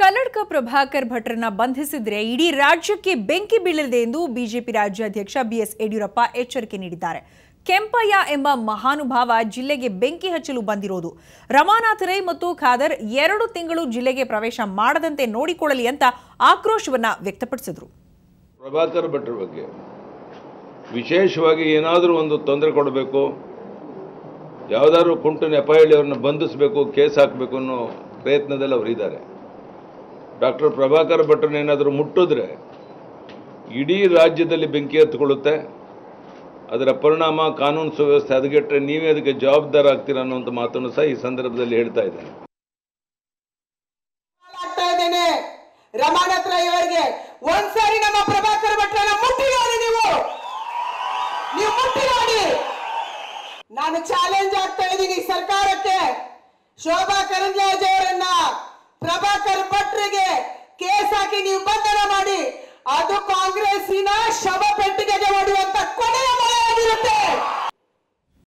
ಕಲ್ಲಡ್ಕ ಪ್ರಭಾಕರ್ ಭಟ್ರನ್ನ ಬಂಧಿಸಿದ್ರೆ ಇಡೀ ರಾಜ್ಯಕ್ಕೆ ಬೆಂಕಿ ಬೀಳಲಿದೆ ಎಂದು ಬಿಜೆಪಿ ರಾಜ್ಯಾಧ್ಯಕ್ಷ ಬಿಎಸ್ ಯಡಿಯೂರಪ್ಪ ಎಚ್ಚರಿಕೆ ನೀಡಿದ್ದಾರೆ. ಕೆಂಪಯ್ಯ ಎಂಬ ಮಹಾನುಭಾವ ಜಿಲ್ಲೆಗೆ ಬೆಂಕಿ ಹಚ್ಚಲು ಬಂದಿರೋದು. ರಮಾನಾಥ್ ರೈ ಮತ್ತು ಖಾದರ್ ಎರಡು ತಿಂಗಳು ಜಿಲ್ಲೆಗೆ ಪ್ರವೇಶ ಮಾಡದಂತೆ ನೋಡಿಕೊಳ್ಳಲಿ ಅಂತ ಆಕ್ರೋಶವನ್ನ ವ್ಯಕ್ತಪಡಿಸಿದರು. ಪ್ರಭಾಕರ್ ಭಟ್ರ ಬಗ್ಗೆ ವಿಶೇಷವಾಗಿ ಏನಾದರೂ ಒಂದು ತೊಂದರೆ ಕೊಡಬೇಕು, ಯಾವುದಾದ್ರು ಕುಂಟು ನೆಪ ಹೇಳಿ ಅವ್ರನ್ನ ಬಂಧಿಸಬೇಕು, ಕೇಸ್ ಹಾಕಬೇಕು ಅನ್ನೋ ಪ್ರಯತ್ನದಲ್ಲಿ ಅವರಿದ್ದಾರೆ ಡಾಕ್ಟರ್ ಪ್ರಭಾಕರ್ ಭಟ್ರನ್ನ ಏನಾದರೂ ಮುಟ್ಟಿದ್ರೆ ಇಡೀ ರಾಜ್ಯದಲ್ಲಿ ಬೆಂಕಿ ಹತ್ಕೊಳ್ಳುತ್ತೆ ಅದರ ಪರಿಣಾಮ ಕಾನೂನು ಸುವ್ಯವಸ್ಥೆ ಅದಗೆಟ್ಟರೆ ನೀವೇ ಅದಕ್ಕೆ ಜವಾಬ್ದಾರ ಆಗ್ತೀರಾ ಅನ್ನುವಂಥ ಮಾತನ್ನು ಸಹ ಈ ಸಂದರ್ಭದಲ್ಲಿ ಹೇಳ್ತಾ ಇದ್ದೇನೆ. ಆಗ್ತಾ ಇದ್ದೇನೆ. ರಮಾನಾಥ್ ರೈ ಒಂದ್ಸಾರಿ ನಮ್ಮ ಪ್ರಭಾಕರ್ ಭಟ್ರನ್ನ ಮುಟ್ಟಿ ನೋಡಿ ನೀವು. ನೀವು ಮುಟ್ಟಿ ನೋಡಿ. ನಾನು ಚಾಲೆಂಜ್ ಆಗ್ತಾ ಇದ್ದೀನಿ ಸರ್ಕಾರಕ್ಕೆ. ಶೋಭಾ ಕರಂದ್ಲಾಜೆ ಅವರನ್ನ ಪ್ರಭಾಕರ್ ಭಟ್ರಿಗೆ ಕೇಸ್ ಹಾಕಿ ನೀವು ಬಂಧನ ಮಾಡಿ. ಅದು ಕಾಂಗ್ರೆಸ್ಸಿನ ಶವಪೆಟ್ಟ